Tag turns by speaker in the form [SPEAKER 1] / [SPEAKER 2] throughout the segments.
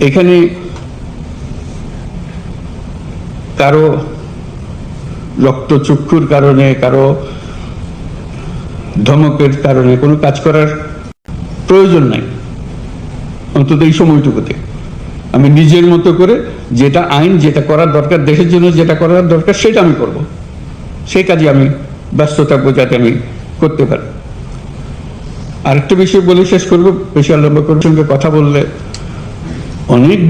[SPEAKER 1] এখানে কারও রক্তচক্ষুর কারণে, কারও ধমকের কারণে কোনো কাজ করার প্রয়োজন নাই। অন্তত এই সময়টুকুতে। আমি নিজের মতো করে যেটা আইন, যেটা করার দরকার, দেশের জন্য যেটা করার দরকার, সেটা আমি করব। সেই কাজে আমি ব্যস্ত থাকব যাতে আমি করতে পারি। আরেকটা বিষয় বলে শেষ করব। বেশি আলম্ব সঙ্গে কথা বললে অনেক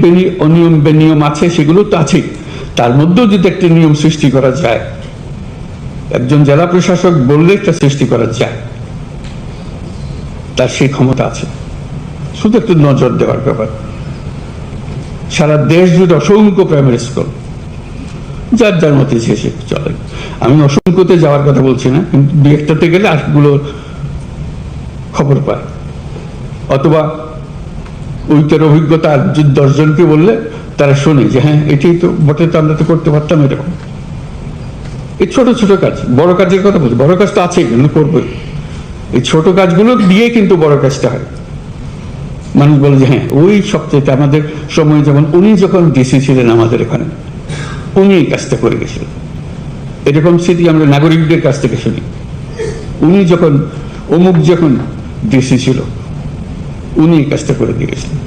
[SPEAKER 1] অনিয়ম বেনিয়ম আছে, সেগুলো তো আছেই। তার মধ্যেও যদি একটা নিয়ম সৃষ্টি করা যায়, একজন জেলা প্রশাসক বললে একটা সৃষ্টি করা যায়, তার সেই ক্ষমতা আছে। শুধু একটু নজর দেওয়ার ব্যাপার। সারা দেশ জুড়ে অসংখ্য প্রাইমারি স্কুল যার যার মতে সে চলে। আমি অসংখ্যতে যাওয়ার কথা বলছি না, কিন্তু দু একটাতে গেলে আটগুলো খবর পায়। অথবা ওইটার অভিজ্ঞতা আর দশজনকে বললে তারা শোনে যে হ্যাঁ এটাই তো বটে, তো আমরা তো করতে পারতাম এরকম। এই ছোট ছোট কাজ, বড় কাজের কথা বলছি, বড় কাজ তো আছেই কিন্তু করবোই। এই ছোট কাজগুলো দিয়ে কিন্তু বড় কাজটা হয়। মানুষ বলে যে হ্যাঁ ওই সবচেয়ে আমাদের সময় যেমন উনি যখন ডিসি ছিলেন আমাদের এখানে, উনি এই কাজটা করে গেছিলেন। এরকম স্মৃতি আমরা নাগরিকদের কাছ থেকে শুনি। উনি যখন, অমুক যখন ডিসি ছিল উনি এই কাজটা করে দিয়ে গেছিলেন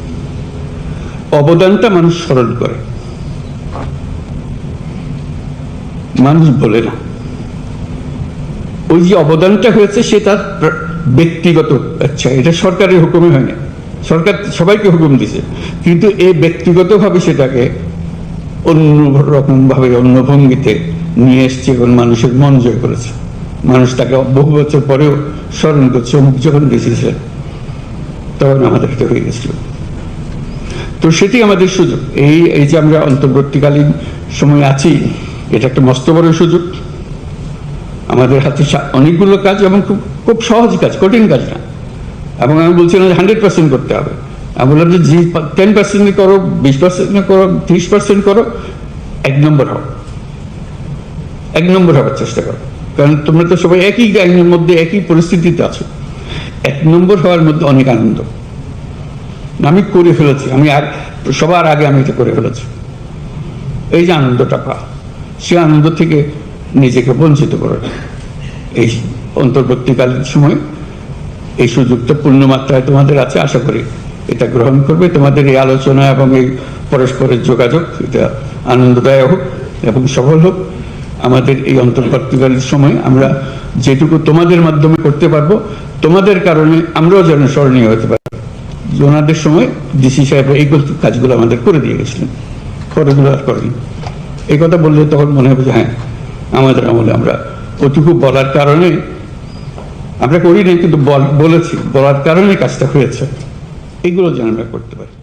[SPEAKER 1] অবদানটা মানুষ স্মরণ করে। মানুষ বলে না। ওই যে অবদানটা হয়েছে সেটা প্র- ব্যক্তিগত আচ্ছা এটা সরকারের হুকুমে হয় না সরকার সবাইকে হুকুম দিছে কিন্তু এই ব্যক্তিগতভাবে সেটাকে অন্য রকম ভাবে অন্য ভঙ্গিতে নিয়ে এসছে এবং মানুষের মন জয় করেছে। মানুষ তাকে বহু বছর পরেও স্মরণ করছে, অমুক যখন বেঁচেছিলেন তখন আমাদের এটা হয়ে গেছিল। তো সেটি আমাদের সুযোগ। এই এই যে আমরা অন্তর্বর্তীকালীন সময় আছি, এটা একটা মস্ত বড় সুযোগ। আমাদের হাতে অনেকগুলো কাজ এবং খুব খুব সহজ কাজ, কঠিন কাজ না। এবং আমি বলছি না যে হান্ড্রেড পার্সেন্ট করতে হবে। আমি বললাম যে টেন পার্সেন্ট করো, বিশ পার্সেন্ট করো, ত্রিশ পার্সেন্ট করো, এক নম্বর হও। এক নম্বর হওয়ার চেষ্টা করো। কারণ তোমরা তো সবাই একই আইনের মধ্যে একই পরিস্থিতিতে আছো। এক নম্বর হওয়ার মধ্যে অনেক আনন্দ। আমি করে ফেলেছি। আমি আর সবার আগে আমি এটা করে ফেলেছি। এই যে আনন্দটা পা, সে আনন্দ থেকে নিজেকে বঞ্চিত করে। এই অন্তর্বর্তীকালীন সময় এই সুযোগটা পূর্ণ মাত্রায় তোমাদের আছে, আশা করি এটা গ্রহণ করবে। তোমাদের এই আলোচনা এবং এই পরস্পরের যোগাযোগ, এটা আনন্দদায়ক হোক এবং সফল হোক। আমাদের এই অন্তর্বর্তীকালীন সময় আমরা যেটুকু তোমাদের মাধ্যমে করতে পারব, তোমাদের কারণে আমরাও যেন স্মরণীয় হতে পারি। ওনাদের সময় ডিসি সাহেব এই কাজগুলো আমাদের করে দিয়ে গেছিলেন। পরেগুলো আর করেনি। এই কথা বললে তখন মনে হবে যে হ্যাঁ আমাদের আমলে আমরা ওটুকু বলার কারণে, আমরা করি করিনি কিন্তু বল- বলেছি, বলার কারণে কাজটা হয়েছে। এগুলো যেন আমরা করতে পারি।